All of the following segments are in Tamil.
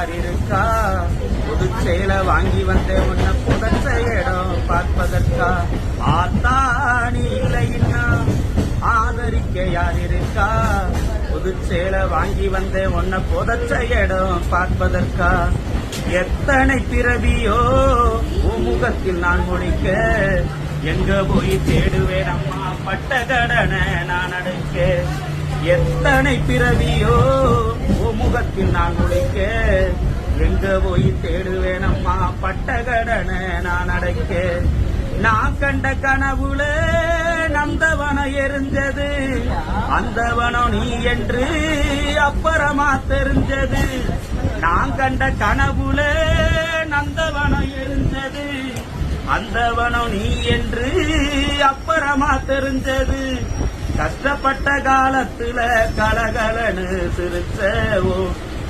யார் இருக்கா புதுச்சேல வாங்கி வந்தேன் உன்னை புதச்ச இடம் பார்ப்பதற்கா? பார்த்தா இல்லைன்னா ஆதரிக்க யார் இருக்கா புதுச்சேல வாங்கி வந்தேன் உன்னை புதச்ச இடம் பார்ப்பதற்கா? எத்தனை பிறவியோ உமுகத்தில் நான் முடிக்க? எங்க போய் தேடுவேன் அம்மா? பட்ட கடனை நான் அடைக்க. எத்தனை பிறவியோ உன் முகத்தில் நான் முடிக்க எங்க போய் தேடுவேனம்மா? பட்ட கடனை நான் அடைக்க நான் கண்ட கனவுல நந்தவனம் எரிஞ்சது. அந்தவனம் நீ என்று அப்புறமா தெரிஞ்சது. நான் கண்ட கனவுல நந்தவனம் எரிஞ்சது. அந்தவனம் நீ என்று அப்புறமா தெரிஞ்சது. கஷ்டப்பட்ட காலத்துல கலகலனு சிரிச்சவோ.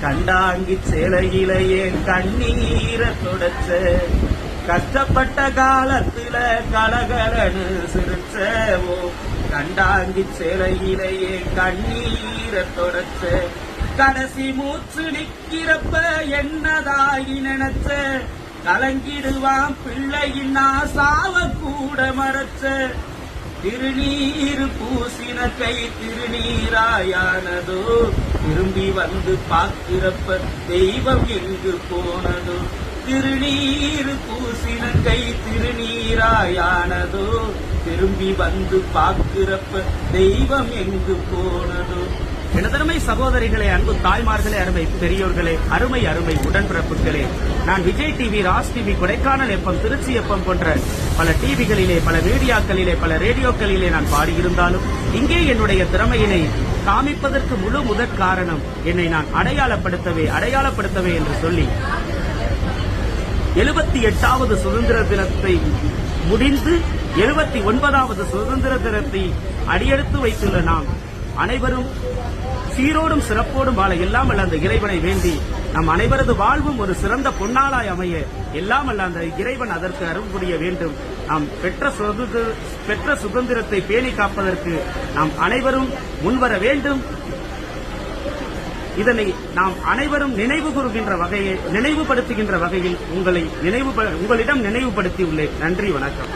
கண்டாங்கி சேலையிலேயே கண்ணீர தொடச்ச கஷ்டப்பட்ட காலத்துல கலகலனு சிரிச்சவோ. கண்டாங்கி சேலையிலேயே கண்ணீர தொடச்ச கடைசி மூச்சு நிக்கிறப்ப என்னதாகி நினைச்ச கலங்கிடுவான் பிள்ளையின் நான் சாவ கூட மறைச்ச திருநீர் பூசின கை திருநீராயானதோ திரும்பி வந்து பார்க்கிறப்ப தெய்வம் எங்கு போனதோ திருநீர் பூசின கை திருநீராயானதோ திரும்பி வந்து பார்க்கிறப்ப தெய்வம் எங்கு போனதோ. சகோதரிகளே அன்பு தாய்மார்களே அருமை பெரியோர்களே அருமை அருமை உடன்பிறப்புகளே. நான் விஜய் டிவி ராஸ் டிவி கொடைக்கானல் எப்பம் திருச்சி எப்பம் போன்ற பல டிவிகளிலே பல மீடியாக்களிலே பல ரேடியோக்களிலே நான் பாடியிருந்தாலும் இங்கே என்னுடைய திறமையினை காமிப்பதற்கு முழு முதற் காரணம் என்னை நான் அடையாளப்படுத்தவே அடையாளப்படுத்தவே என்று சொல்லி எழுபத்தி எட்டாவது சுதந்திர தினத்தை முடிந்து எழுபத்தி ஒன்பதாவது சுதந்திர தினத்தை அடியெடுத்து வைத்துள்ள நாம் அனைவரும் சீரோடும் சிறப்போடும் வாழ எல்லாம் அல்ல அந்த இறைவனை வேண்டி நம் அனைவரது வாழ்வும் ஒரு சிறந்த பொன்னாளாய் அமைய எல்லாம் அல்ல அந்த இறைவன் அதற்கு அருள் புரிய வேண்டும். நாம் பெற்ற சுதந்திர பெற்ற சுதந்திரத்தை பேணி காப்பதற்கு நாம் அனைவரும் முன்வர வேண்டும். இதனை நாம் அனைவரும் நினைவு கூறுகின்ற வகையை நினைவுபடுத்துகின்ற வகையில் உங்களை நினைவு உங்களிடம் நினைவுபடுத்தியுள்ளேன் நன்றி வணக்கம்.